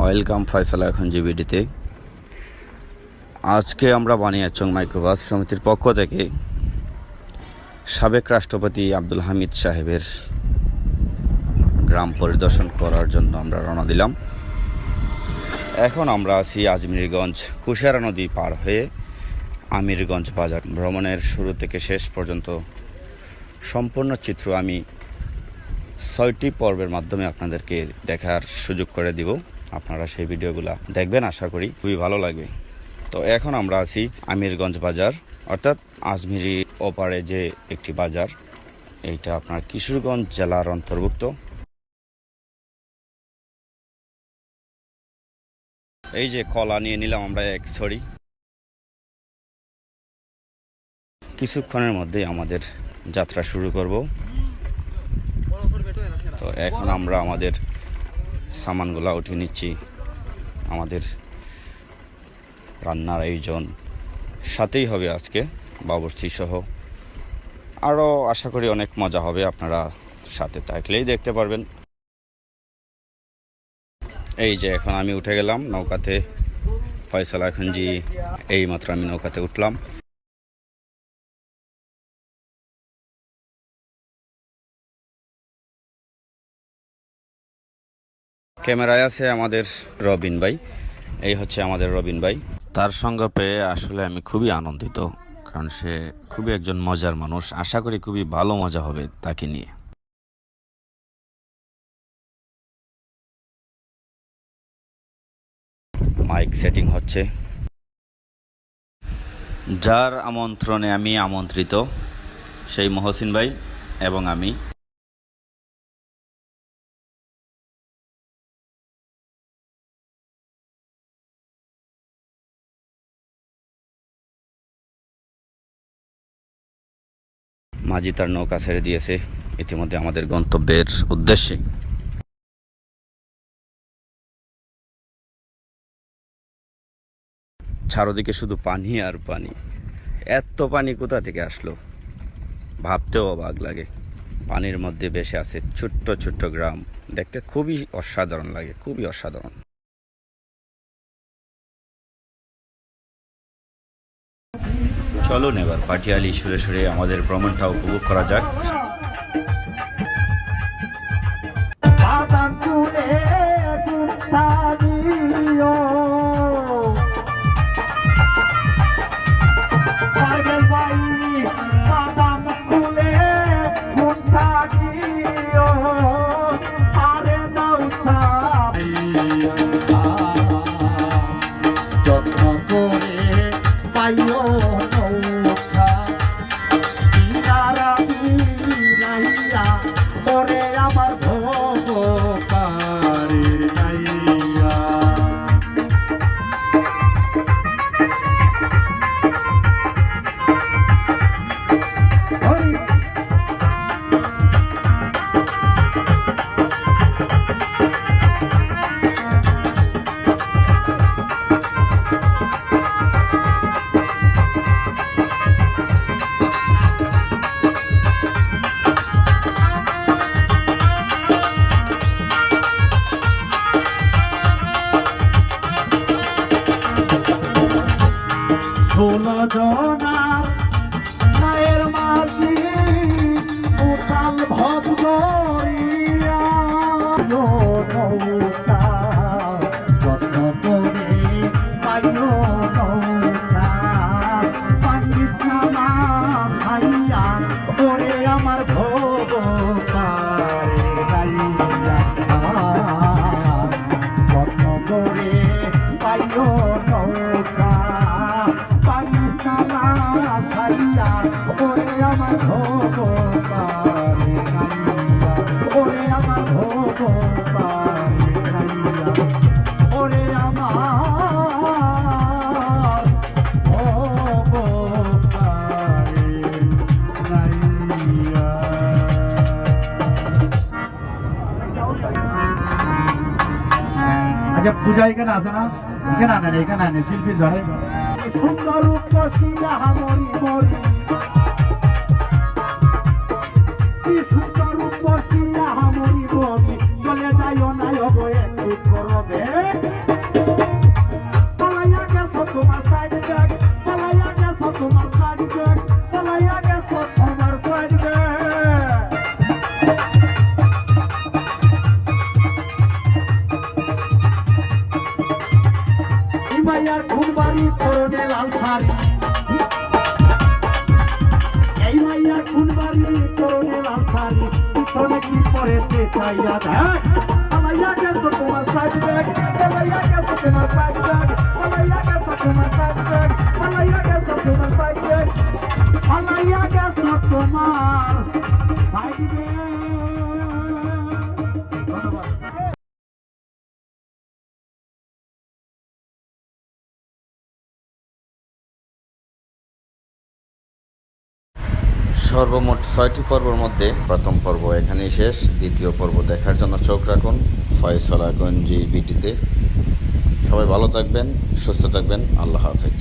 Welcome ফয়সালা এখন জিবিডিতে আজকে আমরা বানিয়াচং মাইক্রোবাস সমিতির পক্ষ থেকে সাবেক রাষ্ট্রপতি আব্দুল হামিদ সাহেবের গ্রাম পরিদর্শন করার জন্য আমরা রওনা দিলাম। এখন আমরা আছি আজমিরগঞ্জ কুশিয়ারা নদী পার হয়ে আমিরগঞ্জ বাজার ভ্রমণের শুরু থেকে শেষ পর্যন্ত সম্পূর্ণ চিত্র আমি ছয়টি পর্বের মাধ্যমে আপনাদেরকে দেখার সুযোগ করে দিব। আপনারা সেই ভিডিওগুলো দেখবেন, আশা করি খুবই ভালো লাগবে। তো এখন আমরা আছি আমিরগঞ্জ বাজার, অর্থাৎ আজমিরি ওপারে যে একটি বাজার, এইটা আপনার কিশোরগঞ্জ জেলার অন্তর্ভুক্ত। এই যে কলা নিয়ে নিলাম আমরা এক ছড়ি। কিছুক্ষণের মধ্যেই আমাদের যাত্রা শুরু করব। তো এখন আমরা আমাদের সামানগুলো উঠিয়ে নিচ্ছি। আমাদের রান্নার আয়োজন সাথেই হবে আজকে, বাবরচি সহ। আরও আশা করি অনেক মজা হবে আপনারা সাথে থাকলেই দেখতে পারবেন। এই যে এখন আমি উঠে গেলাম, নৌকাতে। ফয়সালা এখন জি এই মাত্র আমি নৌকাতে উঠলাম। ক্যামেরায় আছে আমাদের রবিন ভাই। এই হচ্ছে আমাদের রবিন ভাই। তার সঙ্গে পেয়ে আসলে আমি খুবই আনন্দিত কারণ সে খুবই একজন মজার মানুষ। আশা করি খুবই ভালো মজা হবে তাকে নিয়ে। মাইক সেটিং হচ্ছে। যার আমন্ত্রণে আমি আমন্ত্রিত সেই মহসিন ভাই এবং আমি। মাঝি তার নৌকা ছেড়ে দিয়েছে। ইতিমধ্যে আমাদের গন্তব্যের উদ্দেশ্যে। চারোদিকে শুধু পানি আর পানি। এত পানি কোথা থেকে আসলো? ভাবতেও অবাক লাগে। পানির মধ্যে ভেসে আছে ছোট্ট ছোট্ট গ্রাম। দেখতে খুবই অসাধারণ লাগে, খুবই অসাধারণ। চলুন এবার পাটিয়ালি সুরে সুরে আমাদের ভ্রমণটা উপভোগ করা যাক। বাদাম চুলে জনার মায়ের মাঝি আচ্ছা পূজা এখানে আছে না? এখানে আনেন এখানে আনেন শিল্পী ধরে সুন্দর করবে। পালাইয়া গেছ তোমার সাইড ব্যাগ পালাইয়া গেছ তোমার সাইড ব্যাগ পালাইয়া গেছ তোমার সাইড ব্যাগ ইমাইয়ার ফুলবাড়ি পরনে লাল শাড়ি। এই মাইয়ার ফুলবাড়ি পরনে লাল শাড়ি, পিছনে কি পরেছে চাইয়া দেখ সাইড সর্বমোট ছয়টি পর্বের মধ্যে প্রথম পর্ব এখানেই শেষ, দ্বিতীয় পর্ব দেখার জন্য চোখ রাখুন ফয়সলাগঞ্জি বিটিতে। সবাই ভালো থাকবেন, সুস্থ থাকবেন, আল্লাহ হাফেজ।